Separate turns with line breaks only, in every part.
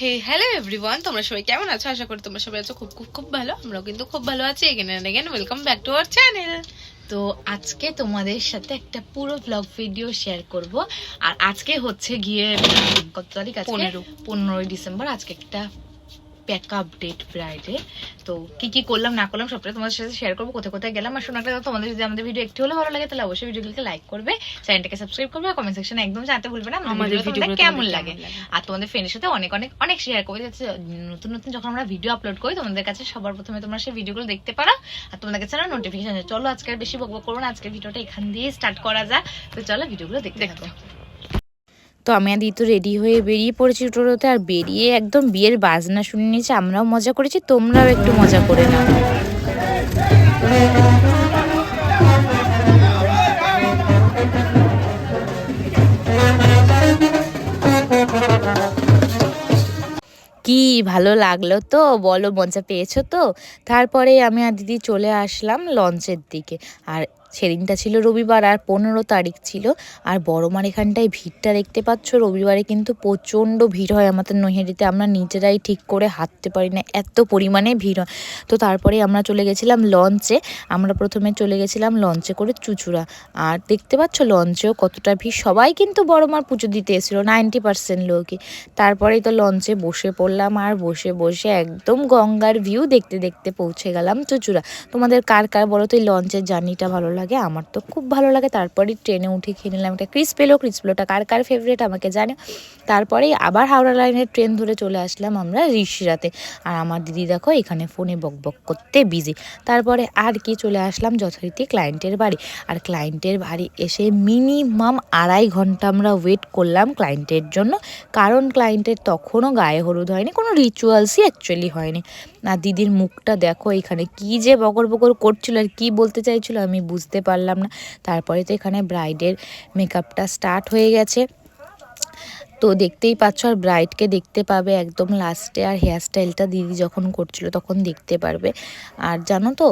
হে hello everyone তোমরা সবাই কেমন আছো? আশা করি তোমরা সবাই আছো। খুব খুব খুব ভালো। আমরাও কিন্তু খুব ভালো আছি again and again welcome back to our channel
তো আজকে তোমাদের সাথে একটা পুরো ব্লগ ভিডিও শেয়ার করব। আর আজকে হচ্ছে গিয়ে কত তারিখ আজকে?
পনেরো।
পনেরোই ডিসেম্বর। আজকে একটা প্যাকআপ ডেট ব্রাইডে তো কি কি করলাম না করলাম সবটাই তোমাদের সাথে শেয়ার করব। কোথায় কোথায় গেলাম আর তোমাদের যদি আমাদের ভিডিও একটু হলে ভালো লাগে তাহলে অবশ্যই ভিডিওগুলোকে লাইক করবে চ্যানেলটাকে সাবস্ক্রাইব করবে আর কমেন্ট সেকশনে একদম জানাতে ভুলবে না আমাদের ভিডিও কেমন লাগে। আর তোমাদের ফ্রেন্ডের সাথে অনেক অনেক অনেক শেয়ার করবে। যাতে নতুন নতুন যখন আমরা ভিডিও আপলোড করি তোমাদের কাছে সবার প্রথমে তোমরা সেই ভিডিওগুলো দেখতে পারো আর তোমাদের কাছে নোটিফিকেশন চলো আজকে আর বেশি বকবক করব না আজকের ভিডিওটা এখান দিয়ে স্টার্ট করা যাক। তো চলো ভিডিওগুলো দেখতে থাকো। তো আমি আদি তো রেডি হয়ে বেরিয়ে পড়েছি টোটোতে আর বেরিয়ে একদম বিয়ের বাজনা শুনে নিয়েছি, আমরাও মজা করেছি, তোমরাও একটু মজা করে নাও। কি ভালো লাগল তো, বলো মজা পেয়েছ তো? তারপরে আমি আর দিদি চলে আসলাম লঞ্চের দিকে, আর সেদিনটা ছিল রবিবার আর পনেরো তারিখ ছিল। আর বড়মার এখানটায় ভিড়টা দেখতে পাচ্ছ, রবিবারে কিন্তু প্রচণ্ড ভিড় হয় আমাদের নৈহারিতে আমরা নিজেরাই ঠিক করে হাঁটতে পারি না, এত পরিমাণে ভিড় হয়। তো তারপরে আমরা চলে গেছিলাম লঞ্চে, আমরা প্রথমে চলে গেছিলাম লঞ্চে করে চুচুড়া। আর দেখতে পাচ্ছ লঞ্চেও কতটা ভিড়, সবাই কিন্তু বড় মার পুজো দিতে এসেছিল, নাইনটি পার্সেন্ট লোকই। তারপরেই তো লঞ্চে বসে পড়লাম আর বসে বসে একদম গঙ্গার ভিউ দেখতে দেখতে পৌঁছে গেলাম চুচুড়া। তোমাদের কার কার বলো তো এই লঞ্চের জার্নিটা ভালো লাগে আমার তো খুব ভালো লাগে। তারপরে ট্রেনে উঠে খেয়ে নিলাম একটা ক্রিস পেল। ক্রিস পেলোটা কার কার ফেভারিট আমাকে জানে। তারপরেই আবার হাওড়া লাইনের ট্রেন ধরে চলে আসলাম আমরা ঋষিরাতে। আর আমার দিদি দেখো, এখানে ফোনে বক বক করতে বিজি তারপরে আর কি চলে আসলাম যথারীতি ক্লায়েন্টের বাড়ি। আর ক্লায়েন্টের বাড়ি এসে মিনিমাম আড়াই ঘণ্টা আমরা ওয়েট করলাম ক্লায়েন্টের জন্য। কারণ ক্লায়েন্টের তখনও গায়ে হলুদ হয়নি, কোনো রিচুয়ালসই অ্যাকচুয়ালি হয়নি। আর দিদির মুখটা দেখো, এখানে কি যে বকর বকর করছিল আর কি বলতে চাইছিল আমি বুঝতে পারলাম না। তারপরে তো এখানে ব্রাইডের মেকআপটা স্টার্ট হয়ে গেছে। তো দেখতেই পাচ্ছ, আর ব্রাইডকে দেখতে পাবে একদম লাস্টে আর হেয়ার স্টাইলটা দিদি যখন করছিল তখন দেখতে পারবে। আর জানো তো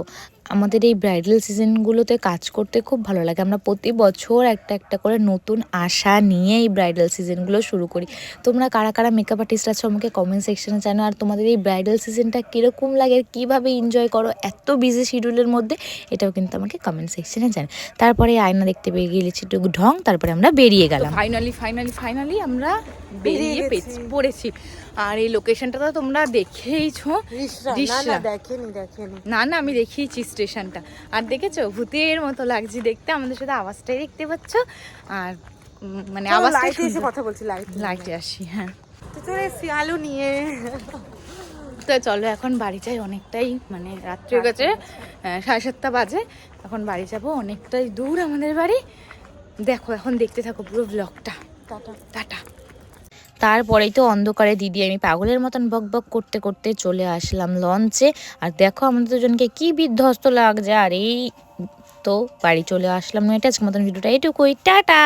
আমাদের এই ব্রাইডাল সিজনগুলোতে কাজ করতে খুব ভালো লাগে। আমরা প্রতি বছর একটা একটা করে নতুন আশা নিয়ে এই ব্রাইডাল সিজনগুলো শুরু করি। তোমরা কারা কারা মেকআপ আর্টিস্ট আছো আমাকে কমেন্ট সেকশনে জানো আর তোমাদের এই ব্রাইডাল সিজনটা কীরকম লাগে আর কীভাবে এনজয় করো, এত বিজি শিডিউলের মধ্যে, এটাও কিন্তু আমাকে কমেন্ট সেকশনে জানো তারপরে আয়না দেখতে পেয়ে গেলেছি একটু ঢং, তারপরে আমরা বেরিয়ে গেলাম।
ফাইনালি ফাইনালি ফাইনালি আমরা
বেরিয়ে
পড়েছি। আর এই লোকেশনটা তো তোমরা দেখেইছো।
না। না
আমি দেখিয়েছি স্টেশনটা আর দেখেছ? ভূতের মতো লাগছে দেখতে। আমাদের সাথে আওয়াজটাই দেখতে পাচ্ছ। আর মানে আওয়াজটা
এসে কথা বলছি লাইট
লাইটে আসি হ্যাঁ।
তো চলে এসছি আলু নিয়ে।
তো চলো এখন বাড়ি যাই অনেকটাই। মানে রাত্রি গেছে সাড়ে সাতটা বাজে। এখন বাড়ি যাব অনেকটাই দূর আমাদের বাড়ি। দেখো এখন দেখতে থাকো পুরো ব্লগটা
টাটা।
টাটা।
তারপরেই তো অন্ধকারে দিদি, আমি পাগলের মতন বক বক করতে করতে চলে আসলাম লঞ্চে। আর দেখো আমাদের দুজনকে কি বিধ্বস্ত লাগছে। আর এই তো বাড়ি চলে আসলাম এটা আজকের মতন ভিডিওটা। এইটুকুই টাটা!